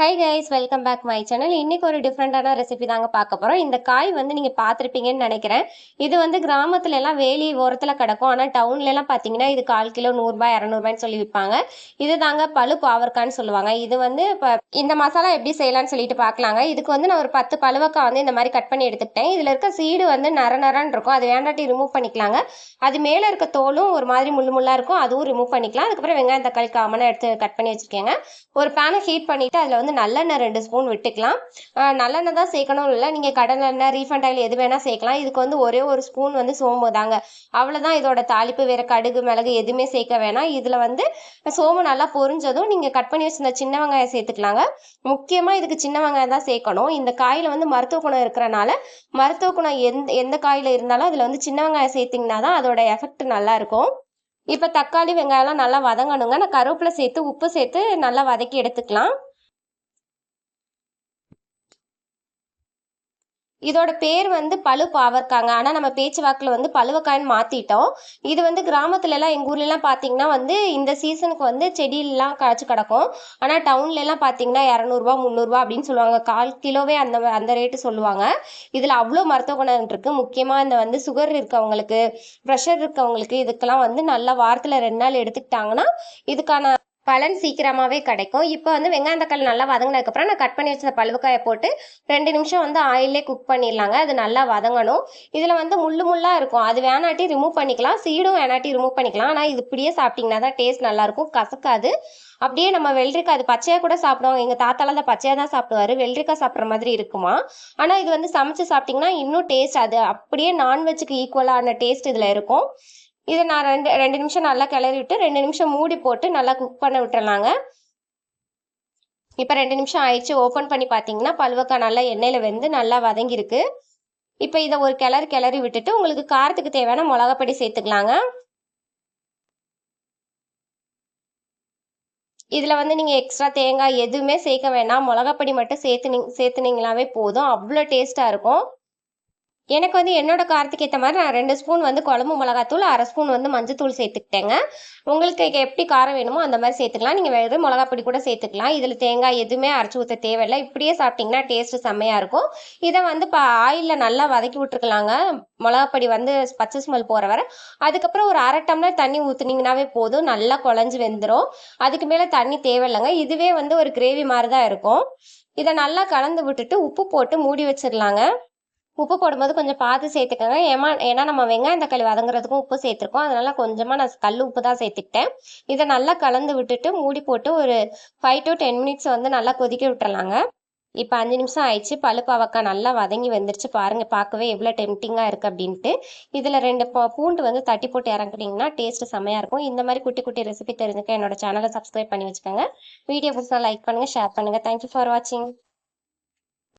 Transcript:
Hi guys welcome back my channel இன்றைக்கி ஒரு டிஃப்ரெண்டான ரெசிபி தாங்க பார்க்க போகிறோம் இந்த காய் வந்து நீங்கள் பார்த்துருப்பீங்கன்னு நினைக்கிறேன். இது வந்து கிராமத்துல எல்லாம் வேலி ஓரத்தில் கிடக்கும். ஆனால் டவுன்லலாம் பார்த்தீங்கன்னா இது கால் கிலோ நூறுரூபா இரநூறுபான்னு சொல்லி விற்பாங்க இது தாங்க பழு பாவற்கான்னு சொல்லுவாங்க. இது வந்து இப்போ இந்த மசாலா எப்படி செய்யலாம்னு சொல்லிட்டு பார்க்கலாங்க. இதுக்கு வந்து நான் ஒரு பத்து பழுவக்காய் வந்து இந்த மாதிரி கட் பண்ணி எடுத்துக்கிட்டேன். இதில் இருக்க சீடு வந்து நர நரன்னு இருக்கும். அது வேண்டாட்டி ரிமூவ் பண்ணிக்கலாங்க. அது மேலே இருக்க தோலும் ஒரு மாதிரி முள்ளு முள்ளாக இருக்கும். அதுவும் ரிமூவ் பண்ணிக்கலாம். அதுக்கப்புறம் வெங்காயம் தக்காளி காமனாக எடுத்து கட் பண்ணி வச்சுருக்கேங்க. ஒரு பேனை ஹீட் பண்ணிவிட்டு அதில் வந்து நல்லெண்ணெய் ரெண்டு ஸ்பூன் விட்டுக்கலாம். நல்லெண்ணெய் தான் சேர்க்கணும் இல்லை. நீங்கள் கடலெண்ணெய் ரீஃபண்ட் ஆயில் எது வேணால் சேர்க்கலாம். இதுக்கு வந்து ஒரே ஒரு ஸ்பூன் வந்து சோம்பு தாங்க. அவ்வளோதான் இதோட தாளிப்பு. வேறு கடுகு மிளகு எதுவுமே சேர்க்க வேணாம். இதில் வந்து சோம்பு நல்லா பொரிஞ்சதும் நீங்கள் கட் பண்ணி வச்சுருந்த சின்ன வெங்காயம் சேர்த்துக்கலாங்க. முக்கியமாக இதுக்கு சின்ன வெங்காயம் தான் சேர்க்கணும். இந்த காயில் வந்து மருத்துவ குணம் இருக்கிறனால மருத்துவ குணம் எந்த எந்த காயில் இருந்தாலும் அதில் வந்து சின்ன வெங்காயம் சேர்த்திங்கன்னா தான் அதோட எஃபெக்ட் நல்லாயிருக்கும் இப்போ தக்காளி வெங்காயம்லாம் நல்லா வதங்கணுங்க. நான் கருவேப்பிலை சேர்த்து உப்பு சேர்த்து நல்லா வதக்கி எடுத்துக்கலாம். இதோட பேர் வந்து பழு பாவற்காங்க ஆனால் நம்ம பேச்சு வாக்கில் வந்து பழுவக்காயின்னு மாற்றிட்டோம் இது வந்து கிராமத்துல எல்லாம் எங்கள் ஊர்லலாம் பார்த்தீங்கன்னா வந்து இந்த சீசனுக்கு வந்து செடியெல்லாம் காய்ச்சி கிடக்கும். ஆனால் டவுன்ல எல்லாம் பார்த்தீங்கன்னா இரநூறுபா முந்நூறுரூவா அப்படின்னு சொல்லுவாங்க. கால் கிலோவே அந்த அந்த ரேட்டு சொல்லுவாங்க. இதில் அவ்வளோ மருத்துவ குணம் இருக்குது முக்கியமாக இந்த வந்து சுகர் இருக்கவங்களுக்கு ப்ரெஷர் இருக்கவங்களுக்கு இதுக்கெல்லாம் வந்து நல்லா வாரத்தில் ரெண்டு நாள் எடுத்துக்கிட்டாங்கன்னா இதுக்கான பலன் சீக்கிரமாகவே கிடைக்கும். இப்போ வந்து வெங்காயம் தக்காளி நல்லா வதங்கினதுக்கப்புறம் நான் கட் பண்ணி வச்ச பழுவக்காயை போட்டு ரெண்டு நிமிஷம் வந்து ஆயிலே குக் பண்ணிடலாங்க. அது நல்லா வதங்கணும். இதில் வந்து முள்ளு முள்ளாக இருக்கும். அது வேணாட்டி ரிமூவ் பண்ணிக்கலாம். சீடும் வேணாட்டி ரிமூவ் பண்ணிக்கலாம். ஆனால் இது இப்படியே சாப்பிட்டிங்கன்னா தான் டேஸ்ட் நல்லாயிருக்கும். கசக்காது. அப்படியே நம்ம வெள்ளரிக்காய் அது பச்சையாக கூட சாப்பிடுவாங்க. எங்கள் தாத்தாலாம் தான் பச்சையாக தான் சாப்பிடுவாரு. வெள்ளரிக்காய் சாப்பிட்ற மாதிரி இருக்குமா? ஆனால் இது வந்து சமைச்சு சாப்பிட்டிங்கன்னா இன்னும் டேஸ்ட் அது அப்படியே நான்வெஜ்ஜுக்கு ஈக்குவலான டேஸ்ட் இதில் இருக்கும். இதை நான் ரெண்டு ரெண்டு நிமிஷம் நல்லா கிளறி விட்டு ரெண்டு நிமிஷம் மூடி போட்டு நல்லா குக் பண்ண விட்டுறலாங்க. இப்போ ரெண்டு நிமிஷம் ஆயிடுச்சு. ஓப்பன் பண்ணி பார்த்தீங்கன்னா பல்வக்காய் நல்லா எண்ணெயில் வெந்து நல்லா வதங்கியிருக்கு. இப்போ இதை ஒரு கிளறி கிளறி விட்டுட்டு உங்களுக்கு காரத்துக்கு தேவையான மிளகாப்பொடி சேர்த்துக்கலாங்க. இதில் வந்து நீங்கள் எக்ஸ்ட்ரா தேங்காய் எதுவுமே சேர்க்க வேணாம். மிளகாப்பொடி மட்டும் சேர்த்துனிங் சேர்த்துனீங்களாவே போதும். அவ்வளோ டேஸ்ட்டாக இருக்கும். எனக்கு வந்து என்னோட காரத்துக்கு ஏற்ற மாதிரி நான் ரெண்டு ஸ்பூன் வந்து குழம்பு மிளகாத்தூள் அரை ஸ்பூன் வந்து மஞ்சத்தூள் சேர்த்துக்கிட்டேங்க. உங்களுக்கு எப்படி காரம் வேணுமோ அந்த மாதிரி சேர்த்துக்கலாம். நீங்கள் வெறும் மிளகாப்பொடி கூட சேர்த்துக்கலாம். இதில் தேங்காய் எதுவுமே அரைச்சி ஊற்ற தேவையில்லை. இப்படியே சாப்பிட்டிங்கன்னா டேஸ்ட்டு செம்மையாக இருக்கும். இதை வந்து இப்போ ஆயிலில் நல்லா வதக்கி விட்டுருக்கலாங்க. மிளகாப்பொடி வந்து பச்சை ஸ்மெல் போகிற வரை. அதுக்கப்புறம் ஒரு அரை டம்ளர் தண்ணி ஊற்றுனீங்கன்னாவே போதும். நல்லா குழஞ்சி வெந்துடும் அதுக்கு மேலே தண்ணி தேவையில்லைங்க. இதுவே வந்து ஒரு கிரேவி மாதிரி தான் இருக்கும். இதை நல்லா கலந்து விட்டுட்டு உப்பு போட்டு மூடி வச்சிடலாங்க உப்பு போடும்போது கொஞ்சம் பார்த்து சேர்த்துக்கோங்க. ஏமா ஏன்னா நம்ம வெங்காயம் தக்காளி வதங்குறதுக்கும் உப்பு சேர்த்துருக்கோம். அதனால கொஞ்சமாக நான் கல் உப்பு தான் சேர்த்துக்கிட்டேன். இதை நல்லா கலந்து விட்டுட்டு மூடி போட்டு ஒரு ஃபைவ் டு டென் மினிட்ஸ் வந்து நல்லா கொதிக்க விட்டுறலாங்க. இப்போ அஞ்சு நிமிஷம் ஆயிடுச்சு. பழுப்பாவக்காய் நல்லா வதங்கி வந்துருச்சு. பாருங்க பார்க்கவே எவ்வளோ டெம்டிங்காக இருக்குது அப்படின்ட்டு. இதில் ரெண்டு பூண்டு வந்து தட்டி போட்டு இறங்குனீங்கன்னா டேஸ்ட்டு செம்மையாக இருக்கும். இந்த மாதிரி குட்டி குட்டி ரெசிபி தெரிஞ்சுக்க என்னோட சேனலை சப்ஸ்கிரைப் பண்ணி வச்சுக்கோங்க. வீடியோ பிடிச்சா லைக் பண்ணுங்கள் ஷேர் பண்ணுங்கள் தேங்க்யூ ஃபார் வாட்சிங்